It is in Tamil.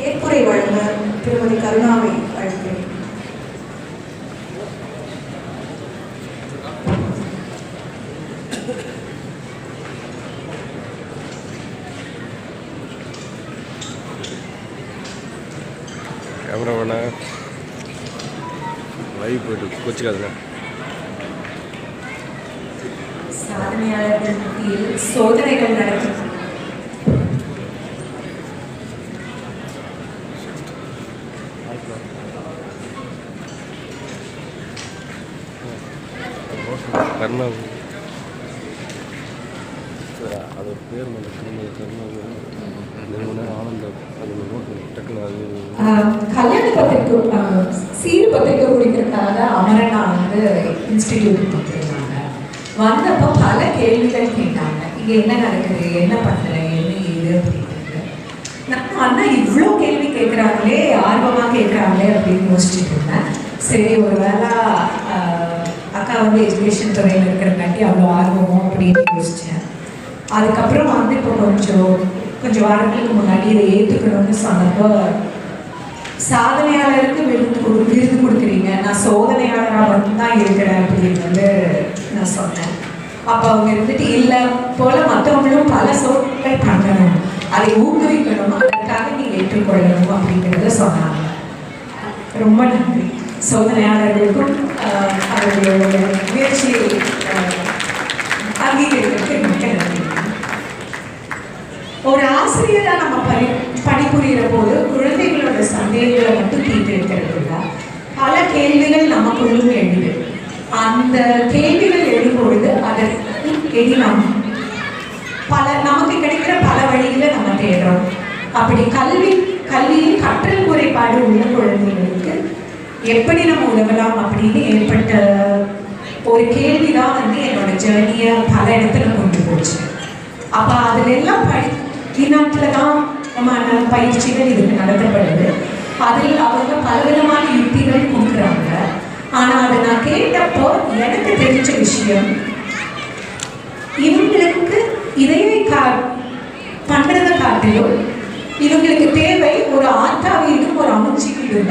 ஏற்புரை வழங்க திருமதி கருணாவை அழைக்கிறேன். சோதனைகள் நடக்கிறது கர்ணா அது ஒரு பேர் மேலே திரும்ப கர்ணா நிறுவன ஆனந்தம் அது ஒரு நோட்டு டக்குன்னு அது ஆஹ் கல்யாண பத்திரிக்கை ஆஹ் சீர் பத்திரிக்கை குடிக்கிறதுக்காக அமரனா வந்து இன்ஸ்டிடியூட் கொடுத்துருந்தாங்க வந்தப்போ பல கேள்விகள் கேட்டாங்க. இங்கே என்ன நடக்குது? என்ன பண்ணுற என்ன ஏது அப்படின்ட்டு நான் அண்ணா இவ்வளோ கேள்வி கேட்குறாங்களே ஆர்வமாக கேட்குறாங்களே அப்படின்னு யோசிச்சுட்டு இருந்தேன். சரி ஒரு வேளை அக்கா வந்து எஜுகேஷன் துறையில் இருக்கிறங்காட்டி அவ்வளோ ஆர்வமோ அப்படின்னு யோசித்தேன் அதுக்கப்புறம் வந்து இப்போ கொஞ்சம் கொஞ்சம் வாரங்களுக்கு முன்னாடி இதை ஏற்றுக்கணும்னு சொன்னப்போ சாதனையாளருக்கு விருது கொடு- விருது கொடுக்குறீங்க. நான் சோதனையாளராக மட்டும்தான் இருக்கிறேன் அப்படின்னு வந்து நான் சொன்னேன். அப்போ அவங்க இருந்துட்டு இல்லை போல மற்றவங்களும் பல சோதனைகள் பண்ணணும். அதை ஊக்குவிக்கணும். அதற்காக நீங்கள் ஏற்றுக்கொள்ளணும். அப்படிங்கிறத சொன்னாங்க. ரொம்ப நன்றி. சோதனையாளர்களுக்கும் ஆஹ், அவர்களுடைய முயற்சியை ஆஹ், அங்கீகரிக்கிறதுக்கு மிக்க நன்றி. ஒரு ஆசிரியரா நம்ம பணி பணிபுரிகிற போது குழந்தைகளோட சந்தேகங்களை மட்டும் தீர்த்து பல கேள்விகள் நமக்குள்ளும் எழுது அந்த கேள்விகள் எழும்பொழுது அதற்கு எடி நாம் பல நமக்கு கிடைக்கிற பல வழிகளை நம்ம தேடுறோம். அப்படி கல்வி கல்வியில் கற்றல் குறைபாடு உள்ள குழந்தைகளுக்கு எப்படி நம்ம உதவலாம் அப்படின்னு ஏற்பட்ட ஒரு கேள்வி தான் வந்து என்னோட ஜேர்னியை பல இடத்துல கொண்டு போச்சு. அப்போ அதுல எல்லாம் படி இந்நாட்டில் தான் நம்ம பயிற்சிகள் இதுக்கு நடத்தப்படுது. அதில் அவங்க பலவிதமான யுக்திகள் கொடுக்குறாங்க. ஆனால் அதை நான் கேட்டப்போ எனக்கு தெரிஞ்ச விஷயம் இவங்களுக்கு இதையே கா பண்ணுறதை காட்டிலும் இவங்களுக்கு தேவை ஒரு ஆத்தா வீடும் ஒரு அமைச்சி வீடும் தான்